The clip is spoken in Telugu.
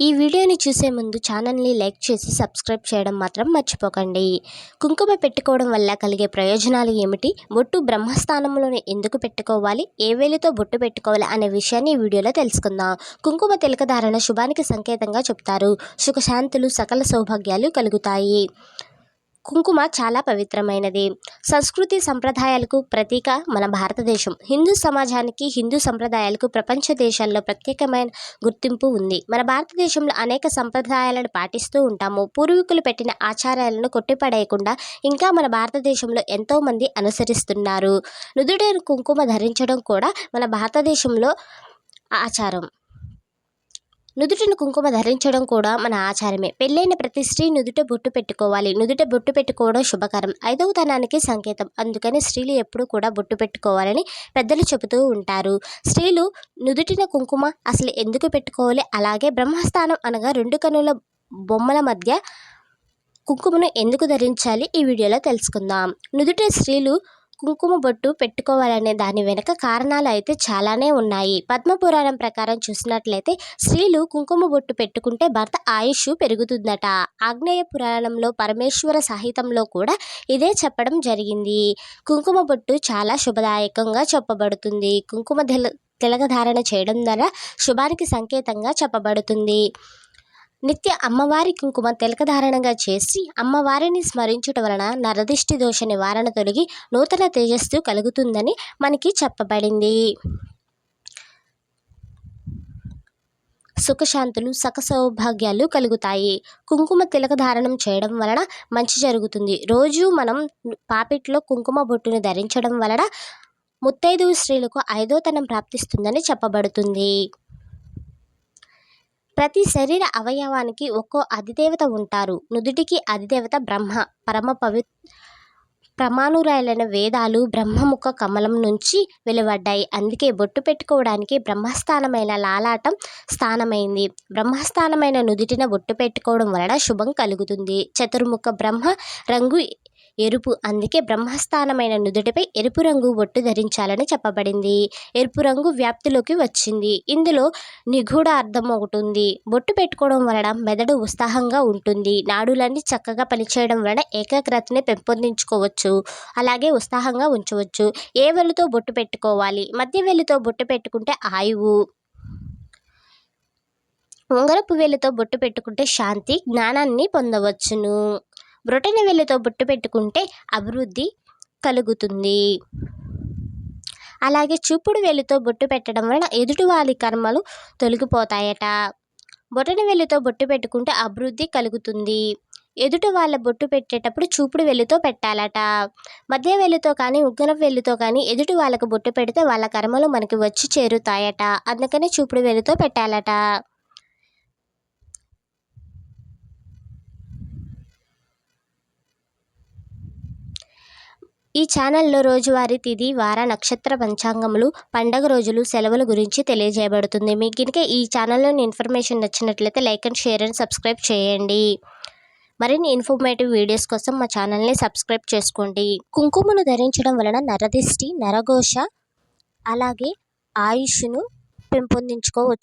ఈ వీడియోని చూసే ముందు ఛానల్ని లైక్ చేసి సబ్స్క్రైబ్ చేయడం మాత్రం మర్చిపోకండి. కుంకుమ పెట్టుకోవడం వల్ల కలిగే ప్రయోజనాలు ఏమిటి? బొట్టు బ్రహ్మస్థానంలోనే ఎందుకు పెట్టుకోవాలి? ఏ వేలితో బొట్టు పెట్టుకోవాలి అనే విషయాన్ని ఈ వీడియోలో తెలుసుకుందాం. కుంకుమ తిలక ధారణ శుభానికి సంకేతంగా చెప్తారు. సుఖశాంతులు సకల సౌభాగ్యాలు కలుగుతాయి. కుంకుమ చాలా పవిత్రమైనది. సంస్కృతి సంప్రదాయాలకు ప్రతీక మన భారతదేశం. హిందూ సమాజానికి హిందూ సంప్రదాయాలకు ప్రపంచ దేశాల్లో ప్రత్యేకమైన గుర్తింపు ఉంది. మన భారతదేశంలో అనేక సంప్రదాయాలను పాటిస్తూ ఉంటాము. పూర్వీకులు పెట్టిన ఆచారాలను కొట్టిపడేయకుండా ఇంకా మన భారతదేశంలో ఎంతోమంది అనుసరిస్తున్నారు. నుదుటేరు కుంకుమ ధరించడం కూడా మన భారతదేశంలో ఆచారం. నుదుటిని కుంకుమ ధరించడం కూడా మన ఆచారమే. పెళ్ళైన ప్రతి స్త్రీ నుదుట బొట్టు పెట్టుకోవాలి. నుదుట బొట్టు పెట్టుకోవడం శుభకరం. ఐదవతనానికి సంకేతం. అందుకని స్త్రీలు ఎప్పుడూ కూడా బొట్టు పెట్టుకోవాలని పెద్దలు చెబుతూ ఉంటారు. స్త్రీలు నుదుటిన కుంకుమ అసలు ఎందుకు పెట్టుకోవాలి? అలాగే బ్రహ్మస్థానం అనగా రెండు కనుల బొమ్మల మధ్య కుంకుమను ఎందుకు ధరించాలి? ఈ వీడియోలో తెలుసుకుందాం. నుదుట స్త్రీలు కుంకుమ బొట్టు పెట్టుకోవాలనే దాని వెనుక కారణాలు అయితే చాలానే ఉన్నాయి. పద్మపురాణం ప్రకారం చూసినట్లయితే స్త్రీలు కుంకుమ బొట్టు పెట్టుకుంటే భర్త ఆయుష్ పెరుగుతుందట. ఆగ్నేయ పురాణంలో పరమేశ్వర సాహిత్యంలో కూడా ఇదే చెప్పడం జరిగింది. కుంకుమ బొట్టు చాలా శుభదాయకంగా చెప్పబడుతుంది. కుంకుమ తెలగ ధారణ చేయడం ద్వారా శుభానికి సంకేతంగా చెప్పబడుతుంది. నిత్య అమ్మవారి కుంకుమ తిలకధారణగా చేసి అమ్మవారిని స్మరించుట వలన నరదిష్టి దోష నివారణ తొలగి నూతన తేజస్సు కలుగుతుందని మనకి చెప్పబడింది. సుఖశాంతులు సక సౌభాగ్యాలు కలుగుతాయి. కుంకుమ తిలక ధారణం చేయడం వలన మంచి జరుగుతుంది. రోజు మనం పాపిట్లో కుంకుమ బొట్టును ధరించడం వలన ముత్తైదు స్త్రీలకు ఐదోతనం ప్రాప్తిస్తుందని చెప్పబడుతుంది. ప్రతి శరీర అవయవానికి ఒక్కో అధిదేవత ఉంటారు. నుదుటికి అధిదేవత బ్రహ్మ. పరమ పవి ప్రమాణురాలైన వేదాలు బ్రహ్మముఖ కమలం నుంచి వెలువడ్డాయి. అందుకే బొట్టు పెట్టుకోవడానికి బ్రహ్మస్థానమైన లాలాటం స్థానమైంది. బ్రహ్మస్థానమైన నుదుటిన బొట్టు పెట్టుకోవడం వలన శుభం కలుగుతుంది. చతుర్ముఖ బ్రహ్మ రంగు ఎరుపు. అందుకే బ్రహ్మస్థానమైన నుదుటిపై ఎరుపు రంగు బొట్టు ధరించాలని చెప్పబడింది. ఎరుపు రంగు వ్యాప్తిలోకి వచ్చింది. ఇందులో నిగూఢ అర్థం ఒకటి ఉంది బొట్టు పెట్టుకోవడం వలన మెదడు ఉత్సాహంగా ఉంటుంది. నాడులన్నీ చక్కగా పనిచేయడం వలన ఏకాగ్రతని పెంపొందించుకోవచ్చు. అలాగే ఉత్సాహంగా ఉంచవచ్చు. ఏ వెలుతో బొట్టు పెట్టుకోవాలి? మధ్య వెలుతో బొట్టు పెట్టుకుంటే ఆయువు. ఉంగరపు వేలుతో బొట్టు పెట్టుకుంటే శాంతి జ్ఞానాన్ని పొందవచ్చును. బ్రొటన వేలుతో బొట్టు పెట్టుకుంటే అభివృద్ధి కలుగుతుంది. అలాగే చూపుడు వేలుతో బొట్టు పెట్టడం వలన ఎదుటివారి కర్మలు తొలగిపోతాయట. బొటన వేలుతో బొట్టు పెట్టుకుంటే అభివృద్ధి కలుగుతుంది. ఎదుటి వాళ్ళ బొట్టు పెట్టేటప్పుడు చూపుడు వెలుతో పెట్టాలట. మధ్య వెలుతో కానీ ఉగ్గన వెలుతో కానీ ఎదుటి వాళ్ళకు బొట్టు పెడితే వాళ్ళ కర్మలు మనకి వచ్చి చేరుతాయట. అందుకనే చూపుడు వెలుతో పెట్టాలట. ఈ ఛానల్లో రోజువారీ తిది వార నక్షత్ర పంచాంగములు పండగ రోజులు సెలవుల గురించి తెలియజేయబడుతుంది. మీకు కనుక ఈ ఛానల్లోని ఇన్ఫర్మేషన్ నచ్చినట్లయితే like and share and subscribe చేయండి. మరిన్ని ఇన్ఫర్మేటివ్ వీడియోస్ కోసం మా ఛానల్ని సబ్స్క్రైబ్ చేసుకోండి. కుంకుమను ధరించడం వలన నరదిష్టి నరఘోష అలాగే ఆయుష్ను పెంపొందించుకోవచ్చు.